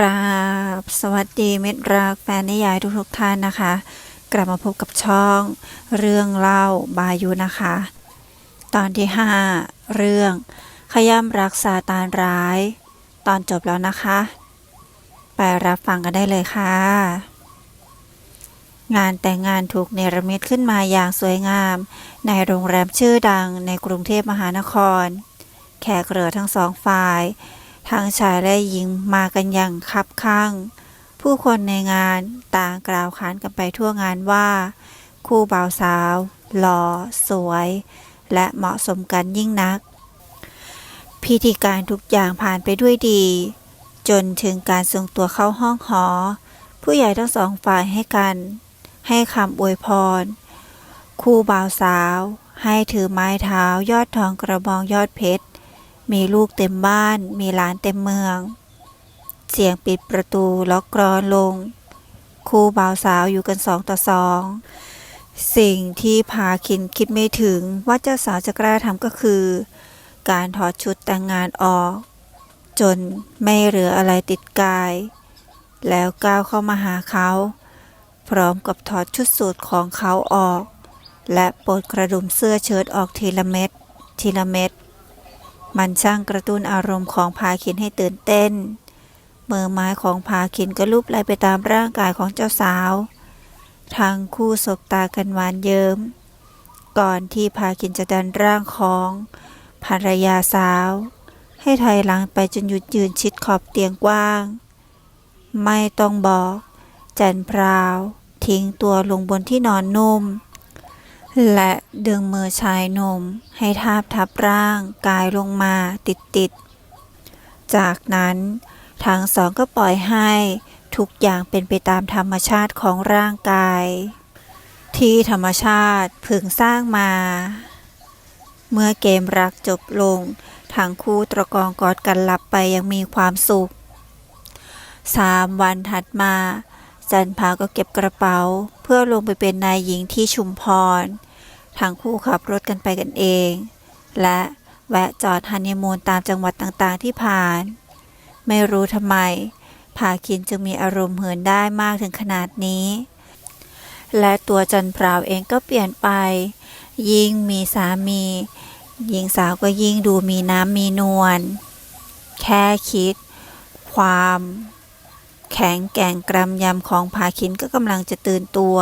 กราบสวัสดีเมิตรักแฟนนิยายทุกๆท่านนะคะ กลับมาพบกับช่อง เรื่องเล่าบายุนะคะ ตอนที่ 5 เรื่อง ขย้ำรักซาตานร้าย ตอนจบแล้วนะคะ ไปรับฟังกันได้เลยค่ะ งานแต่งงานถูกเนรมิตขึ้นมาอย่างสวยงาม ในโรงแรมชื่อดังในกรุงเทพมหานคร แขกเรือทั้งสองฝ่าย ทั้งชายและหญิงมากันอย่างคับข้าง ผู้คนในงานต่างกล่าวขานกันไปทั่วงานว่า คู่บ่าวสาว หล่อ สวย และเหมาะสมกันยิ่งนัก พิธีการทุกอย่างผ่านไปด้วยดี จนถึงการส่งตัวเข้าห้องหอ ผู้ใหญ่ทั้งสองฝ่ายให้กัน ให้คำอวยพร คู่บ่าวสาว ให้ถือไม้เท้ายอดทองกระบองยอดเพชร มีลูกเต็มบ้าน มีหลานเต็มเมือง เสียงปิดประตูล็อกกรอนลง คู่บ่าวสาวอยู่กันสองต่อสองสิ่งที่พาคินคิดไม่ถึงว่าเจ้าสาวจะกล้าทำก็คือ การถอดชุดแต่งงานออก จนไม่เหลืออะไรติดกาย แล้วก้าวเข้ามาหาเขา พร้อมกับถอดชุดสูทของเขาออก และปลดกระดุมเสื้อเชิ้ตออกทีละเม็ดทีละเม็ด มันช่างกระตุ้นอารมณ์ของพาคินให้ตื่นเต้น มือไม้ของพาคินก็ลูบไล่ไปตามร่างกายของเจ้าสาว ทั้งคู่สบตากันหวานเยิม้ม ก่อนที่พาคินจะดันร่างของภรรยาสาว ให้ถอยหลังไปจนหยุดยืนชิดขอบเตียงกว้าง ไม่ต้องบอก จันพราว ทิ้งตัวลงบนที่นอนนุ่ม และดึงมือชายหนุ่มให้ทาบทับร่างกายลงมาติดๆ จากนั้นทั้งสองก็ปล่อยให้ทุกอย่างเป็นไปตามธรรมชาติของร่างกาย ที่ธรรมชาติพึงสร้างมา เมื่อเกมรักจบลงทั้งคู่ตระกองกอดกันหลับไปอยังมีความสุขสามวันถัดมา จันพาก็เก็บกระเป๋า เพื่อลงไปเป็นนายหญิงที่ชุมพรทั้งคู่ขับรถกันไปกันเอง และแวะจอดฮันนีมูนตามจังหวัดต่างๆที่ผ่าน ไม่รู้ทำไมพาคินจึงมีอารมณ์เหินได้มากถึงขนาดนี้ และตัวจันพราวเองก็เปลี่ยนไป ยิ่งมีสามี หญิงสาวก็ยิ่งดูมีน้ำมีนวลแค่คิด ความ แข็งแกร่งกรำยำของพาคินก็กำลังจะตื่นตัว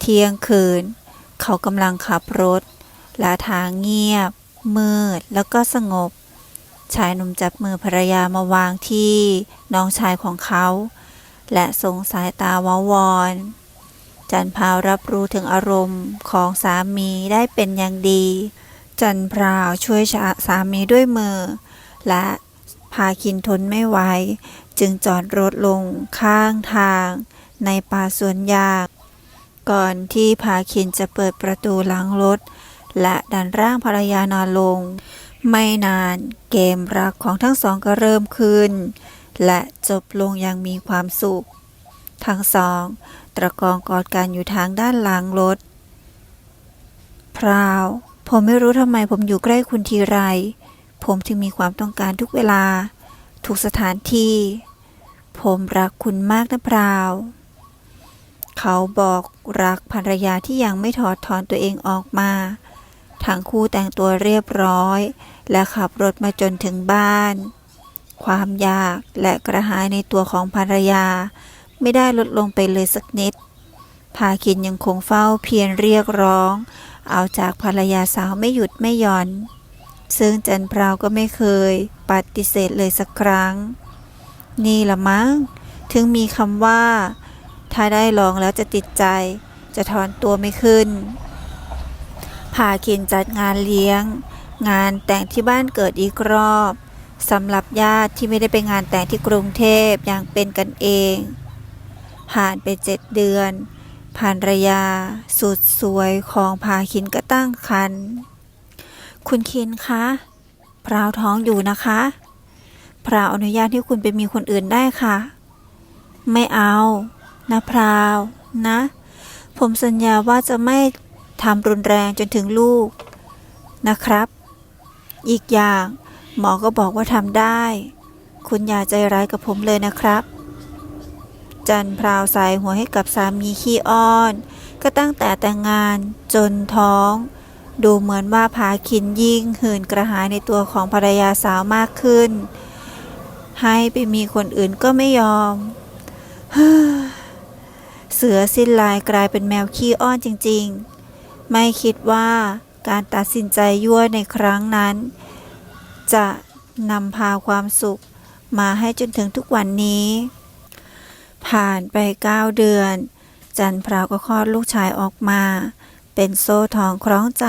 เที่ยงคืน เขากำลังขับรถและทางเงียบ มืดแล้วก็สงบ ชายหนุ่มจับมือภรรยามาวางที่น้องชายของเขา และส่งสายตาวาวอนจันพราวรับรู้ถึงอารมณ์ของสามีได้เป็นอย่างดี จันพราวช่วยสามีด้วยมือ และพาคินทนไม่ไหว จึงจอดรถลงข้างทางในป่าสวนยาง ก่อนที่พาคินจะเปิดประตูหลังรถ และดันร่างภรรยานอนลง ไม่นานเกมรักของทั้งสองก็เริ่มขึ้น และจบลงอย่างมีความสุข ทั้งสอง ตะกองกอดกันอยู่ทางด้านหลังรถ พราว ผมไม่รู้ทำไมผมอยู่ใกล้คุณทีไร ผมจึงมีความต้องการทุกเวลา ทุกสถานที่ ผมรักคุณมากนะพราว เขาบอกรักภรรยาที่ยังไม่ถอดถอนตัวเองออกมา ทั้งคู่แต่งตัวเรียบร้อย และขับรถมาจนถึงบ้าน ความอยากและกระหายในตัวของภรรยา ไม่ได้ลดลงไปเลยสักนิด พาคินยังคงเฝ้าเพียรเรียกร้อง เอาจากภรรยาสาวไม่หยุดไม่หย่อน ซึ่งจันพราวก็ไม่เคย ปฏิเสธเลยสักครั้ง นี่ละมั้ง ถึงมีคำว่า ถ้าได้ลองแล้วจะติดใจ จะถอนตัวไม่ขึ้นพาคินจัดงานเลี้ยง งานแต่งที่บ้านเกิดอีกรอบสำหรับญาติที่ไม่ได้ไปงานแต่งที่กรุงเทพอย่างเป็นกันเอง ผ่านไปเจ็ดเดือนภรรยา สุดสวยของพาคินก็ตั้งครรภ์คุณคินคะพราวท้องอยู่นะคะ พราวอนุญาตให้คุณไปมีคนอื่นได้ค่ะ ไม่เอา นะพราวนะ ผมสัญญาว่าจะไม่ทำรุนแรงจนถึงลูกนะครับ อีกอย่างหมอก็บอกว่าทำได้ คุณอย่าใจร้ายกับผมเลยนะครับ จันพราวสายหัวให้กับสามีขี้อ้อน ก็ตั้งแต่แต่งงานจนท้อง ดูเหมือนว่าพาคินยิ่งหื่นกระหายในตัวของภรรยาสาวมากขึ้น ให้ไปมีคนอื่นก็ไม่ยอม เสือสิ้นลายกลายเป็นแมวขี้อ้อนจริงๆ ไม่คิดว่าการตัดสินใจยั่วในครั้งนั้น จะนำพาความสุขมาให้จนถึงทุกวันนี้ ผ่านไปเก้าเดือน จันพราวก็คลอดลูกชายออกมา เป็นโซ่ทองคล้องใจ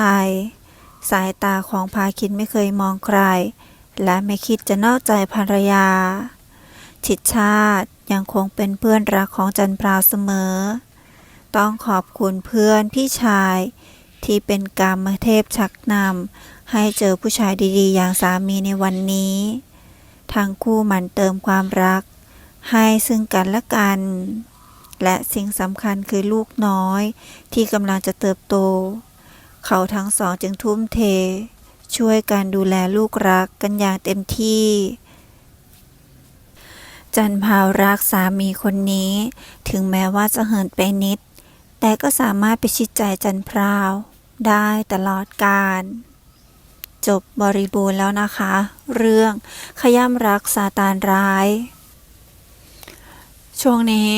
สายตาของพาคินไม่เคยมองใคร และไม่คิดจะนอกใจภรรยา ชิดชาติยังคงเป็นเพื่อนรักของจันพราวเสมอ ต้องขอบคุณเพื่อนพี่ชาย ที่เป็นกามเทพชักนำให้เจอผู้ชายดีๆ อย่างสามีในวันนี้ ทั้งคู่หมันเติมความรัก ให้ซึ่งกันและกัน และสิ่งสำคัญคือลูกน้อยที่กำลังจะเติบโต เขาทั้งสองจึงทุ่มเท ช่วยกันดูแลลูกรักกันอย่างเต็มที่ จันพาวรักสามีคนนี้ ถึงแม้ว่าจะเหินไปนิด แต่ก็สามารถไปชิดใจจันพราวได้ตลอดกาลจบบริบูรณ์แล้วนะคะ เรื่องขย้ำรักซาตานร้าย ช่วงนี้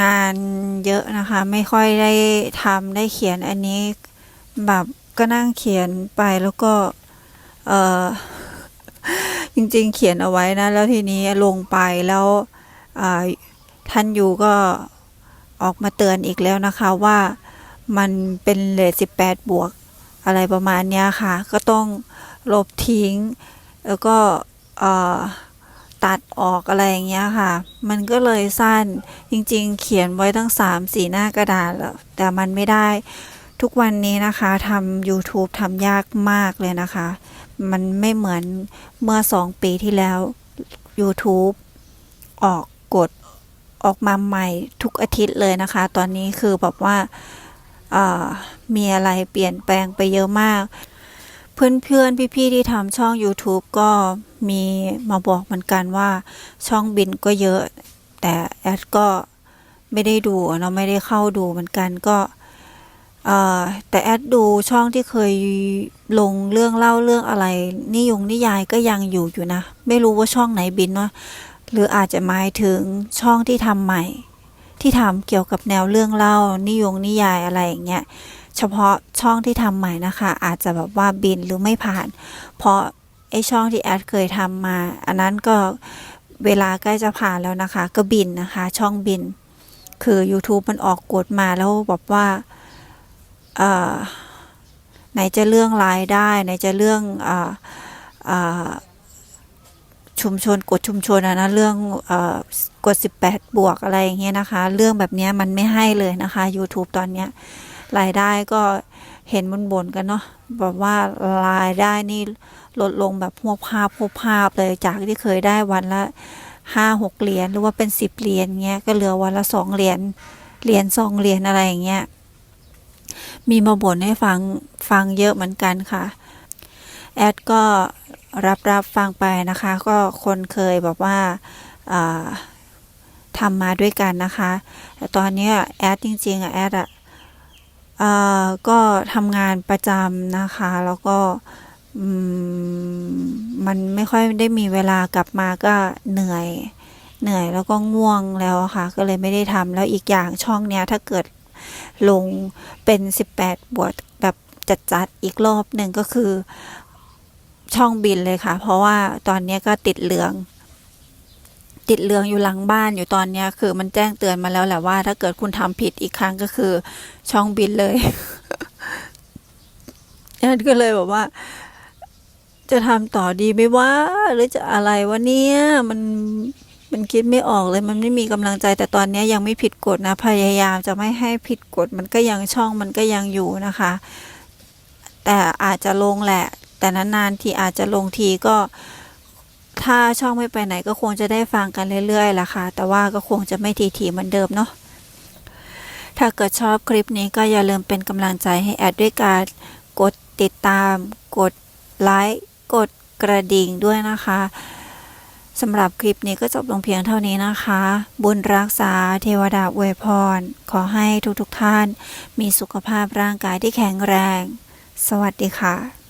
งานเยอะนะคะ ไม่ค่อยได้ทำได้เขียนอันนี้แบบ ก็นั่งเขียนไปแล้วก็เออจริงๆ เขียนเอาไว้นะ แล้วทีนี้ลงไปแล้วท่านอยู่ก็ออกมาเตือนอีกแล้วนะคะว่ามันเป็นเลทสิบแปดบวกอะไรประมาณนี้ค่ะ ก็ต้องลบทิ้ง แล้วก็ตัดออกอะไรอย่างเงี้ยค่ะ มันก็เลยสั้นจริงๆ เขียนไว้ตั้งสามสี่หน้ากระดาษแล้วแต่มันไม่ได้ ทุกวันนี้นะคะทำ YouTube ทำยากมากเลยนะคะ มันไม่เหมือนเมื่อสองปีที่แล้ว YouTube ออกกฎออกมาใหม่ทุกอาทิตย์เลยนะคะ ตอนนี้คือแบบว่ามีอะไรเปลี่ยนแปลงไปเยอะมาก เพื่อนๆ พี่ๆ ที่ทำช่อง YouTube ก็มีมาบอกเหมือนกันว่าช่องบินก็เยอะ แต่แอดก็ไม่ได้ดูเนาะไม่ได้เข้าดูเหมือนกันก็ แต่แอดดูช่องที่เคยลงเรื่องเล่าเรื่องอะไร นิยงนิยายก็ยังอยู่อยู่นะ ไม่รู้ว่าช่องไหนบินเนาะหรืออาจจะหมายถึงช่องที่ทำใหม่ ที่ทำเกี่ยวกับแนวเรื่องเล่า นิยงนิยายอะไรอย่างเงี้ยเฉพาะช่องที่ทำใหม่นะคะ อาจจะแบบว่าบินหรือไม่ผ่าน เพราะไอช่องที่แอดเคยทำมา อันนั้นก็เวลาใกล้จะผ่านแล้วนะคะ ก็บินนะคะ ช่องบิน คือ YouTube มันออกกฎมาแล้วบอกว่า ไหนจะเรื่องรายได้ ไหนจะเรื่องออชุมชนกฎชุมชนอะนะเรื่องอกฎ18 บวกอะไรอย่างเงี้ยนะคะ เรื่องแบบนี้มันไม่ให้เลยนะคะ YouTube ตอนเนี้ยรายได้ก็เห็นบนบนกันเนาะแบบว่ารายได้นี่ลดลงแบบพวกภาพพวกภาพเลยจากที่เคยได้วันละห้าหกเหรียญหรือว่าเป็นสิบเหรียญเงี้ยก็เหลือวันละสองเหรียญเหรียญสองเหรียญอะไรอย่างเงี้ย มีมาบ่นให้ฟังฟังเยอะเหมือนกันค่ะ แอดก็รับรับฟังไปนะคะ ก็คนเคยแบบว่าทำมาด้วยกันนะคะแต่ตอนนี้แอดจริงๆอะแอดอะก็ทำงานประจำนะคะ แล้วก็มันไม่ค่อยได้มีเวลากลับมาก็เหนื่อย เหนื่อยแล้วก็ง่วงแล้วค่ะ ก็เลยไม่ได้ทำแล้วอีกอย่างช่องเนี้ยถ้าเกิด ลงเป็น 18 บวกแบบจัดๆอีกรอบหนึ่งก็คือช่องบินเลยค่ะ เพราะว่าตอนนี้ก็ติดเหลือง ติดเหลืองอยู่หลังบ้านอยู่ตอนนี้คือมันแจ้งเตือนมาแล้วแหละว่า ถ้าเกิดคุณทำผิดอีกครั้งก็คือช่องบินเลยนั่นก็เลยแบบว่า จะทำต่อดีไหมว่า หรือจะอะไรวะเนี่ยมัน มันคิดไม่ออกเลยมันไม่มีกำลังใจแต่ตอนนี้ยยังไม่ผิดกฎนะพยายามจะไม่ให้ผิดกฎมันก็ยังช่องมันก็ยังอยู่นะคะ แต่อาจจะลงแหละ แต่นานๆทีอาจจะลงทีก็ ถ้าช่องไม่ไปไหนก็คงจะได้ฟังกันเรื่อยๆล่ะค่ะ แต่ว่าก็คงจะไม่ทีๆเหมือนเดิมเนาะถ้าเกิดชอบคลิปนี้ก็อย่าลืมเป็นกำลังใจให้แอดด้วยการกดติดตาม กดไลค์กดกระดิ่งด้วยนะคะ สำหรับคลิปนี้ก็จบลงเพียงเท่านี้นะคะ บุญรักษาเทวดาอวยพร ขอให้ทุกๆท่าน มีสุขภาพร่างกายที่แข็งแรง สวัสดีค่ะ